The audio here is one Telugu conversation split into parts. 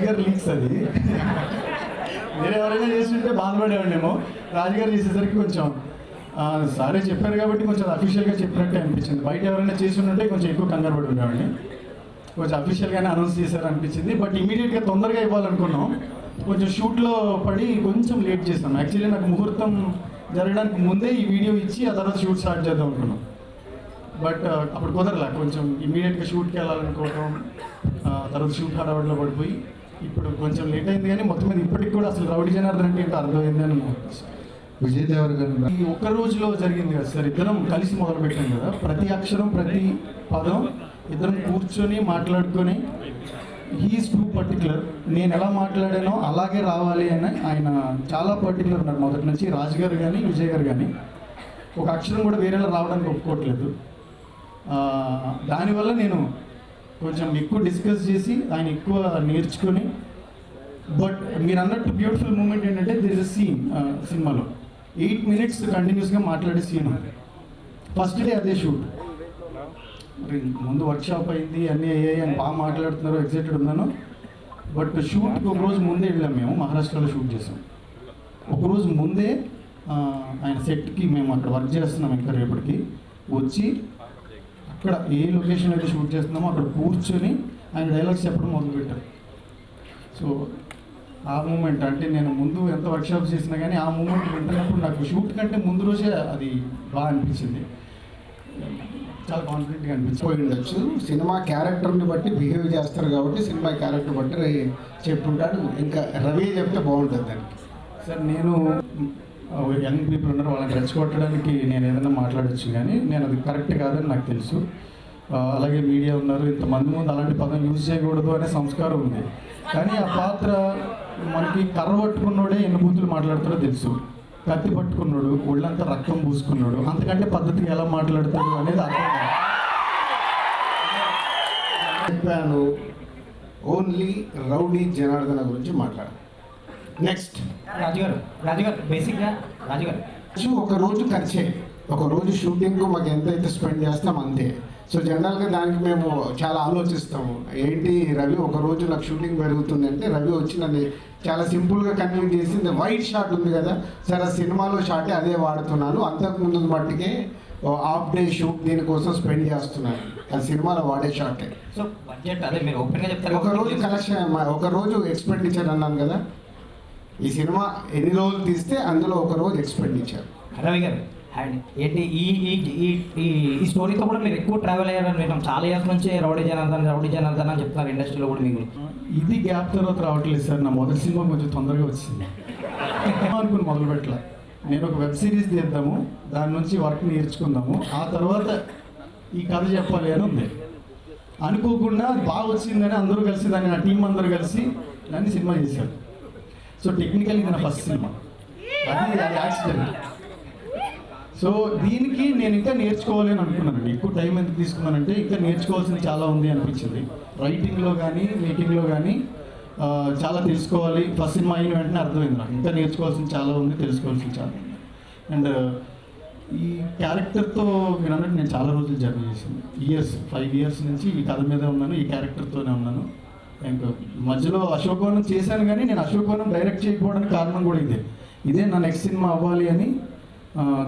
రాజుగారి లీక్స్ అది. వేరే ఎవరైనా చేస్తుంటే బాధపడేవాడినేమో. రాజుగారు చేసేసరికి కొంచెం సారే చెప్పారు కాబట్టి కొంచెం అఫీషియల్గా చెప్పినట్టే అనిపించింది. బయట ఎవరైనా చేసి ఉంటే కొంచెం ఎక్కువ కంగారు పడి ఉండేవాడిని కొంచెం అఫీషియల్గానే అనౌన్స్ చేశారు అనిపించింది బట్ ఇమీడియట్గా తొందరగా ఇవ్వాలనుకున్నాం. కొంచెం షూట్లో పడి కొంచెం లేట్ చేస్తాం యాక్చువల్లీ నాకు ముహూర్తం జరగడానికి ముందే ఈ వీడియో ఇచ్చి ఆ తర్వాత షూట్ స్టార్ట్ చేద్దాం అనుకున్నాం. బట్ అప్పుడు కుదరలే. కొంచెం ఇమీడియట్గా షూట్కి వెళ్ళాలనుకోవటం తర్వాత షూట్ హడావడిలో పడిపోయి ఇప్పుడు కొంచెం లేట్ అయింది కానీ మొత్తం మీద ఇప్పటికి కూడా అసలు రౌడీ జనార్దన్ అంటే ఏంటో అర్థమైంది అని విజయ్ దేవరకొండ. ఈ ఒక్క రోజులో జరిగింది కదా సార్ ఇద్దరం కలిసి మొదలు పెట్టాం కదా. ప్రతి అక్షరం ప్రతి పదం ఇద్దరం కూర్చొని మాట్లాడుకొని హీఈస్ టూ పర్టికులర్ నేను ఎలా మాట్లాడానో అలాగే రావాలి అని ఆయన చాలా పర్టికులర్ ఉన్నారు మొదటి నుంచి. రాజు గారు కానీ విజయ్ గారు కానీ. ఒక అక్షరం కూడా వేరేలా రావడానికి ఒప్పుకోవట్లేదు. దానివల్ల నేను కొంచెం ఎక్కువ డిస్కస్ చేసి ఆయన ఎక్కువ నేర్చుకొని బట్ మీరు అన్నట్టు బ్యూటిఫుల్ మూమెంట్ ఏంటంటే దిర్ ఇస్ సీన్ సినిమాలో. ఎయిట్ మినిట్స్ కంటిన్యూస్గా మాట్లాడే సీన్ ఫస్ట్ డే అదే షూట్ ముందు వర్క్షాప్ అయింది అన్నీ అయ్యాయి అని బాగా మాట్లాడుతున్నారు ఎగ్జైటెడ్ ఉన్నాను బట్ షూట్కి ఒక రోజు ముందే వెళ్ళాం మేము మహారాష్ట్రలో షూట్ చేసాం. ఒకరోజు ముందే ఆయన సెట్కి మేము అక్కడ వర్క్ చేస్తున్నాం ఇంకా రేపటికి. వచ్చి అక్కడ ఏ లొకేషన్ అయితే షూట్ చేస్తున్నామో అక్కడ కూర్చొని ఆయన డైలాగ్స్ చెప్పడం మొదలుపెట్టారు సో ఆ మూమెంట్ అంటే నేను ముందు ఎంత వర్క్షాప్ చేసినా కానీ ఆ మూమెంట్ వింటున్నప్పుడు నాకు షూట్ కంటే ముందు రోజే అది బాగా అనిపించింది. చాలా కాన్ఫిడెంట్గా అనిపించింది. పోయి ఉండొచ్చు. సినిమా క్యారెక్టర్ని బట్టి బిహేవ్ చేస్తారు కాబట్టి సినిమా క్యారెక్టర్ బట్టి చెప్పుంటాడు ఇంకా రవి చెప్తే బాగుంటుంది దానికి. సార్ నేను యంగ్ పీపుల్ ఉన్నారు వాళ్ళని రెచ్చగొట్టడానికి నేను ఏదైనా మాట్లాడచ్చు కానీ నేను అది కరెక్ట్ కాదని నాకు తెలుసు. అలాగే మీడియా ఉన్నారు ఇంతమంది ముందు అలాంటి పదం యూజ్ చేయకూడదు అనే సంస్కారం ఉంది. కానీ ఆ పాత్ర మనకి కర్ర పట్టుకున్నోడే ఎన్ని బూతులు మాట్లాడతాడో తెలుసు. కత్తి పట్టుకున్నాడు ఒళ్ళంతా రక్తం పూసుకున్నాడు అంతకంటే పద్ధతికి ఎలా మాట్లాడతాడు అనేది అర్థం చెప్పాను ఓన్లీ రౌడీ జనార్దన గురించి మాట్లాడు నెక్స్ట్ రాజుగారు రాజుగారు బేసిక్గా రాజుగారు. ఒక రోజు ఖర్చే. ఒక రోజు షూటింగ్ మాకు ఎంత అయితే స్పెండ్ చేస్తాం అంతే. సో జనరల్గా దానికి మేము చాలా ఆలోచిస్తాము. ఏంటి రవి ఒక రోజు నాకు షూటింగ్ పెరుగుతుంది అంటే రవి వచ్చి నన్ను చాలా సింపుల్గా కన్విన్స్ చేసింది. వైట్ షాట్ ఉంది కదా. సరే ఆ సినిమాలో షాటే అదే వాడుతున్నాను. అంతకు ముందు మట్టికే హాఫ్ డే షూట్ దీనికోసం స్పెండ్ చేస్తున్నాను. ఆ సినిమాలో వాడే షాటే సో బడ్జెట్ అదే మీరు ఓపెన్గా చెప్తారు ఒక రోజు కలెక్షన్ ఒక రోజు ఎక్స్పెండిచర్ అన్నాను కదా. ఈ సినిమా ఎన్ని రోజులు తీస్తే అందులో ఒక రోజు ఎక్స్పెండిచర్ రవి గారు. ఏంటి ఈ ఈ ఈ ఈ స్టోరీతో కూడా మీరు ఎక్కువ ట్రావెల్ అయ్యారని విన్నాం. చాలా ఇయర్స్ నుంచి రౌడీ జనార్దన్ రౌడీ జనార్దన్ అని చెప్తున్నారు ఇండస్ట్రీలో కూడా మీకు ఇది గ్యాప్ తర్వాత రావట్లేదు సార్. నా మొదటి సినిమా కొంచెం తొందరగా వచ్చింది. అనుకుని మొదలు పెట్టలే. నేను ఒక వెబ్ సిరీస్ తీద్దాము దాని నుంచి వర్క్ నేర్చుకుందాము. ఆ తర్వాత ఈ కథ చెప్పాలి అని ఉంది. అనుకోకుండా బాగా వచ్చిందని అందరూ కలిసి దాన్ని నా టీం అందరూ కలిసి దాన్ని సినిమా చేశారు. సో టెక్నికల్ ఇది నా ఫస్ట్ సినిమా అది యాక్సిడెంట్ సో దీనికి నేను ఇంకా నేర్చుకోవాలి అని అనుకున్నానండి. ఎక్కువ టైం ఎందుకు తీసుకున్నానంటే ఇంకా నేర్చుకోవాల్సింది చాలా ఉంది అనిపించింది. రైటింగ్లో కానీ మేకింగ్లో కానీ చాలా తెలుసుకోవాలి. ఫస్ట్ సినిమా అయిన వెంటనే అర్థమైంది నాకు ఇంకా నేర్చుకోవాల్సింది చాలా ఉంది తెలుసుకోవాల్సింది చాలా ఉంది. అండ్ ఈ క్యారెక్టర్తో మీరు అన్నట్టు నేను చాలా రోజులు జర్నీ చేసింది ఇయర్స్ ఫైవ్ ఇయర్స్ నుంచి ఈ కథ మీదే ఉన్నాను ఈ క్యారెక్టర్తోనే ఉన్నాను. మధ్యలో అశోకవనం చేశాను కానీ నేను అశోకవనం డైరెక్ట్ చేయకపోవడానికి కారణం కూడా ఇదే. ఇదే నా నెక్స్ట్ సినిమా అవ్వాలి అని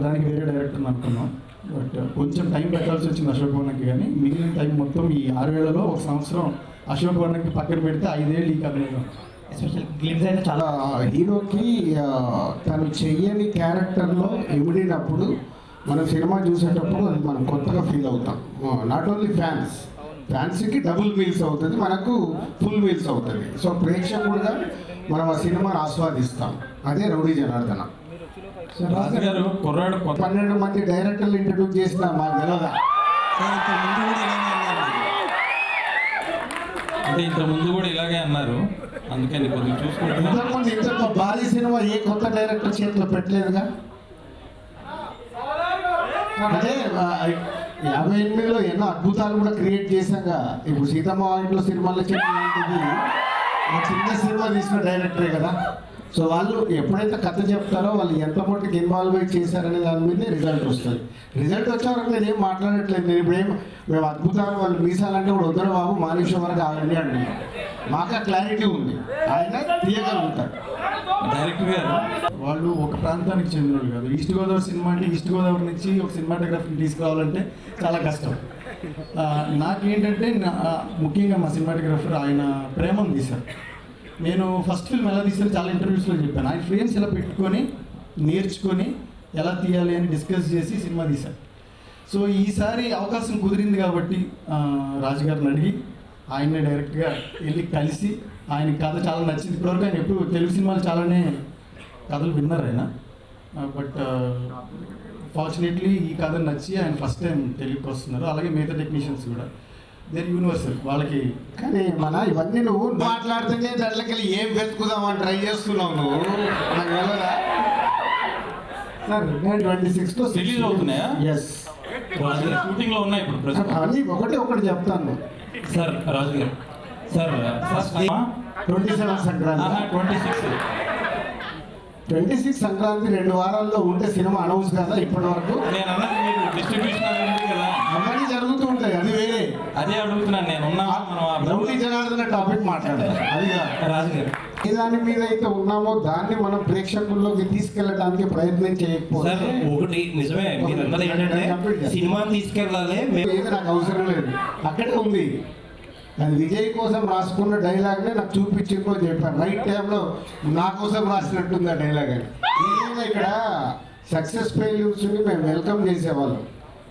దానికి వేరే డైరెక్టర్ అనుకున్నాం. బట్ కొంచెం టైం పెట్టాల్సి వచ్చింది అశోకవనంకి కానీ మిగిలిన టైం మొత్తం ఈ ఆరేళ్ళలో ఒక సంవత్సరం అశోకవనంకి పక్కన పెడితే ఐదేళ్ళు ఈ కథ మీద ఉంది. ఎస్పెషల్ గ్లిమ్స్ అయితే చాలా హీరోకి తను చెయ్యని క్యారెక్టర్లో ఇమిడినప్పుడు మనం సినిమా చూసేటప్పుడు అది మనం కొత్తగా ఫీల్ అవుతాం. నాట్ ఓన్లీ ఫ్యాన్స్ ఫ్యాన్స్కి డబుల్ మీల్స్ అవుతుంది మనకు ఫుల్ మీల్స్ అవుతుంది. సో ప్రేక్షకుడుగా మనం ఆ సినిమాని ఆస్వాదిస్తాం. అదే రౌడీ జనార్దన. పన్నెండు మంది డైరెక్టర్లు ఇంట్రడ్యూస్ చేసిన మాకు తెలియదా అంటే ఇంత ముందు కూడా ఇలాగే అన్నారు. అందుకని కొద్దిగా చూసుకుంటున్నా. ఇంతకుముందు ఇంత భారీ సినిమా ఏ కొత్త డైరెక్టర్ చేతిలో పెట్టలేదుగా? అదే యాభై ఎనిమిదిలో ఎన్నో అద్భుతాలు కూడా క్రియేట్ చేశాక ఇప్పుడు సీతమ్మ ఇంట్లో సినిమాలో చెప్పినది చిన్న సినిమా తీసిన డైరెక్టరే కదా. సో వాళ్ళు ఎప్పుడైతే కథ చెప్తారో వాళ్ళు ఎంత మటుకు ఇన్వాల్వ్ అయి చేశారనే దాని మీద రిజల్ట్ వస్తుంది. రిజల్ట్ వచ్చే వరకు నేను ఏం మాట్లాడట్లేదు. నేను ఇప్పుడు ఏం మేము అద్భుతాలు వాళ్ళు మీసాలంటే కూడా వద్దరు బాబు మా నిమిషం వరకు ఆగండి అంటున్నాం మాకు ఆ క్లారిటీ ఉంది. ఆయన తీయగలుగుతారు డైరెక్టర్ గారు వాళ్ళు ఒక ప్రాంతానికి చెందిన వాళ్ళు కాదు. ఈస్ట్ గోదావరి సినిమా అంటే ఈస్ట్ గోదావరి నుంచి ఒక సినిమాటోగ్రఫీని తీసుకురావాలంటే చాలా కష్టం. నాకేంటంటే ముఖ్యంగా మా సినిమాటోగ్రఫర్ ఆయన ప్రేమను తీశారు. నేను ఫస్ట్ ఫిల్మ్ ఎలా తీసిన చాలా ఇంటర్వ్యూస్లో చెప్పాను. ఆయన ఫ్రేమ్స్ ఇలా పెట్టుకొని నేర్చుకొని ఎలా తీయాలి అని డిస్కస్ చేసి సినిమా తీశాను. సో ఈసారి అవకాశం కుదిరింది కాబట్టి రాజుగారిని రాజు గారిని అడిగి ఆయన్ని డైరెక్ట్గా వెళ్ళి కలిసి ఆయన కథ చాలా నచ్చింది. ఇప్పటివరకు ఆయన ఎప్పుడు తెలుగు సినిమాలు చాలానే కథలు విన్నారు ఆయన. బట్ ఫార్చునేట్లీ ఈ కథ నచ్చి ఆయన ఫస్ట్ టైం తెలుగుకి వస్తున్నారు. అలాగే మిగతా టెక్నీషియన్స్ కూడా. దేర్ యూనివర్సల్ వాళ్ళకి కానీ మన ఇవన్నీ నువ్వు మాట్లాడుతుంటే దాంట్లోకి ఏం వెతుకుదామని ట్రై చేస్తున్నావు నువ్వు? నాకు వెళ్ళదా సార్ ట్వంటీ సిక్స్ Release అవుతున్నాయా? ఎస్ షూటింగ్లో ఉన్నాయి ఇప్పుడు అవన్నీ ఒకటి ఒకటి చెప్తాను. Sir Raju garu. Sir first twenty seven Sankranti. Twenty six twenty six Sankranti రెండు వారాల్లో ఉంటే సినిమా అనౌన్స్ కదా ఇప్పటి వరకు నేను అన్నది డిస్ట్రిబ్యూషన్ అది ఉంది కదా అవన్నీ జరుగుతూ ఉంటాయి అది వేరే అదే అడుగుతున్నాను నేను రౌడీ జనార్దన టాపిక్ అది ఏ దాని మీద అయితే ఉన్నామో దాన్ని మనం ప్రేక్షకుల్లోకి తీసుకెళ్ళడానికి ప్రయత్నం సార్ చేయకపోతే ఒకటి నిజమే మీరు అన్నది ఏంటంటే సినిమాని తీసుకెళ్ళాలి మేము ఏది నాకు అవసరం లేదు. అక్కడే ఉంది. అది విజయ్ కోసం రాసుకున్న డైలాగ్నే నాకు చూపించిందో అని చెప్పాను రైట్ టైంలో నా కోసం రాసినట్టుంది ఆ డైలాగ్ అని. ఏదైనా ఇక్కడ సక్సెస్ ఫెయిల్యూర్స్ని మేము వెల్కమ్ చేసేవాళ్ళం.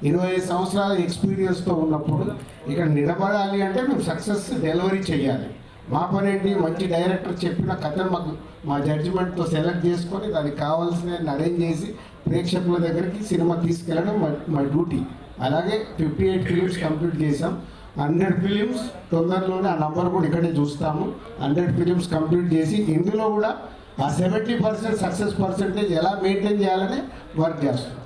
ఇరవై ఐదు సంవత్సరాల ఎక్స్పీరియన్స్తో ఉన్నప్పుడు ఇక్కడ నిలబడాలి అంటే మేము సక్సెస్ డెలివరీ చేయాలి మా పని ఏంటి మంచి డైరెక్టర్ చెప్పిన కథను మాకు మా జడ్జిమెంట్తో సెలెక్ట్ చేసుకొని దానికి కావాల్సిన అరేంజ్ చేసి ప్రేక్షకుల దగ్గరికి సినిమా తీసుకెళ్ళడం మా మా డ్యూటీ అలాగే ఫిఫ్టీ ఎయిట్ ఫిలిమ్స్ కంప్లీట్ చేసాం హండ్రెడ్ ఫిలిమ్స్ తొందరలోనే ఆ నంబర్ కూడా ఇక్కడే చూస్తాము. హండ్రెడ్ ఫిలిమ్స్ కంప్లీట్ చేసి ఇందులో కూడా ఆ సెవెంటీ పర్సెంట్ సక్సెస్ పర్సెంటేజ్ ఎలా మెయింటైన్ చేయాలని వర్క్ చేస్తాం.